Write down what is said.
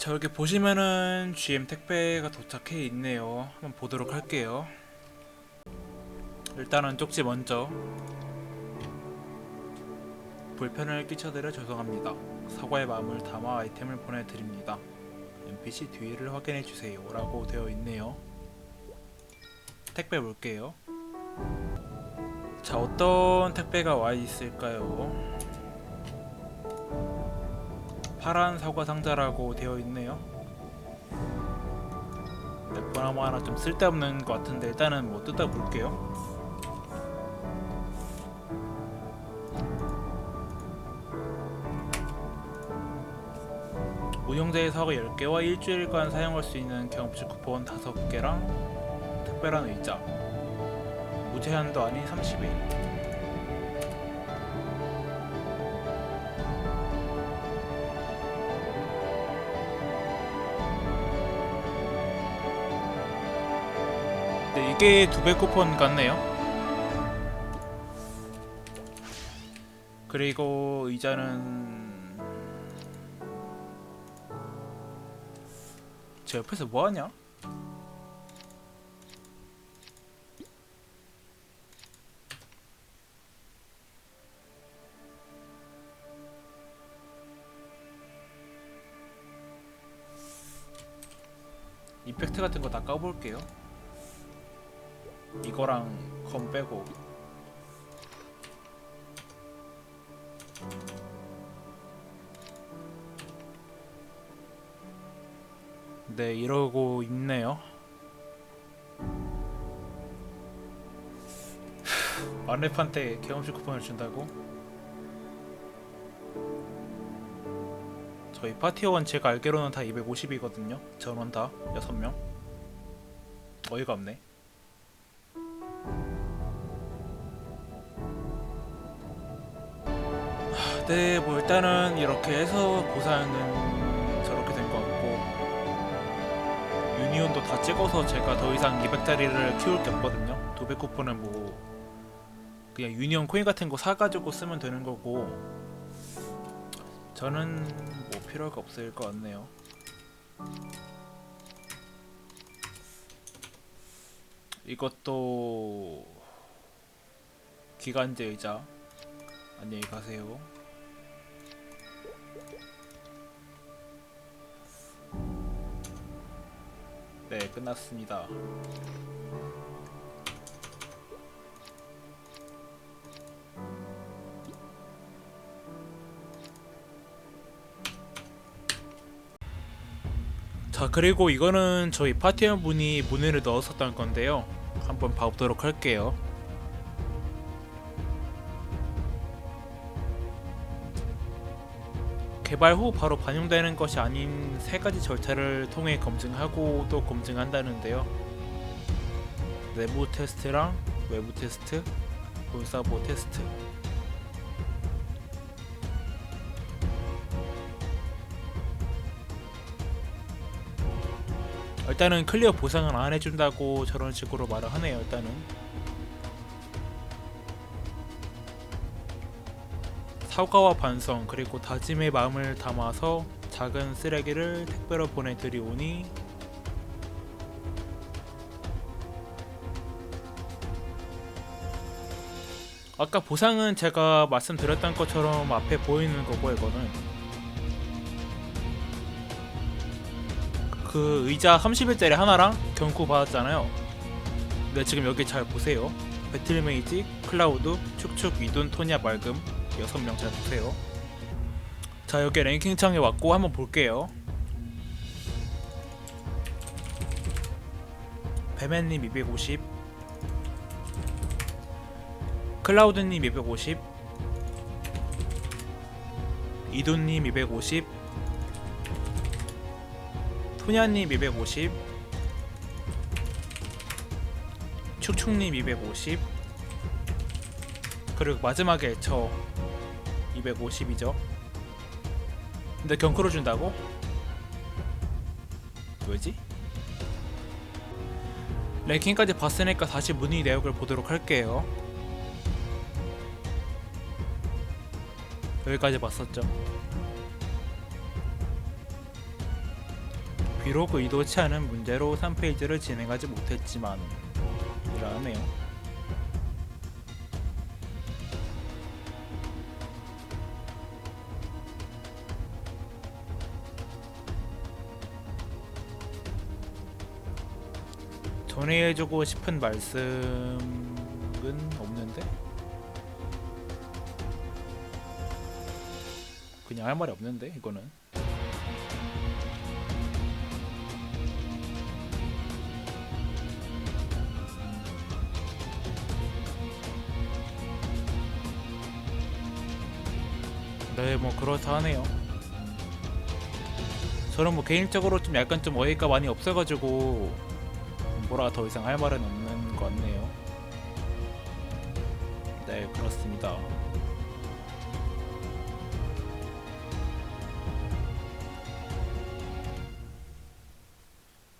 자 여기 보시면은 GM 택배가 도착해 있네요. 한번 보도록 할게요. 일단은 쪽지 먼저 불편을 끼쳐드려 죄송합니다. 사과의 마음을 담아 아이템을 보내드립니다. NPC 뒤를 확인해 주세요 라고 되어 있네요. 택배 볼게요. 자 어떤 택배가 와 있을까요? 파란 사과 상자라고 되어 있네요. 네, 그나마 하나 좀 쓸데없는 것 같은데 일단은 뭐 뜯어 볼게요. 운영자의 사과 10개와 일주일간 사용할 수 있는 경험치 쿠폰 5개랑 특별한 의자 무제한도 아닌 30일 네, 이게 두 배 쿠폰 같네요. 그리고 의자는 제 옆에서 뭐 하냐? 이펙트 같은 거 다 까볼게요. 이거랑 검 빼고. 네 이러고 있네요. 만렙한테 경험치 쿠폰을 준다고? 저희 파티원 제가 알기로는 다 250이거든요. 전원 다. 6명. 어이가 없네 네, 뭐 일단은 이렇게 해서 보상은 저렇게 된 것 같고 유니온도 다 찍어서 제가 더 이상 200짜리를 키울 게 없거든요. 도배 쿠폰은 뭐 그냥 유니온 코인 같은 거 사가지고 쓰면 되는 거고 저는 뭐 필요가 없을 것 같네요. 이것도 기간제 의자 안녕히 가세요. 네, 끝났습니다. 자, 그리고 이거는 저희 파티원 분이 문의를 넣었었던 건데요. 한번 봐보도록 할게요. 개발 후 바로 반영되는 것이 아닌 세 가지 절차를 통해 검증하고 또 검증한다는데요. 내부 테스트랑 외부 테스트, 본사보 테스트. 일단은 클리어 보상은 안 해준다고 저런 식으로 말을 하네요. 일단은 사과와 반성 그리고 다짐의 마음을 담아서 작은 쓰레기를 택배로 보내드리오니 아까 보상은 제가 말씀드렸던 것처럼 앞에 보이는 거고 이거는 그 의자 30일짜리 하나랑 경고 받았잖아요. 근데 지금 여기 잘 보세요. 배틀메이지, 클라우드, 축축, 이돈, 토니아, 맑음 여섯 명잘 보세요. 자 여기 랭킹 창에 왔고 한번 볼게요. 배맨님 250, 클라우드님 250, 이돈님 250, 토냐님 250, 축축님 250, 그리고 마지막에 저 250이죠. 근데 경크로 준다고? 왜지? 랭킹까지 봤으니까 다시 문의 내역을 보도록 할게요. 여기까지 봤었죠. 비록 의도치 않은 문제로 3페이지를 진행하지 못했지만 이라네요. 전해주고 싶은 말씀은 없는데 그냥 할 말이 없는데 이거는 네, 뭐 그렇다 하네요. 저는 뭐 개인적으로 좀 약간 좀 어이가 많이 없어가지고 뭐라 더 이상 할 말은 없는 것 같네요. 네, 그렇습니다.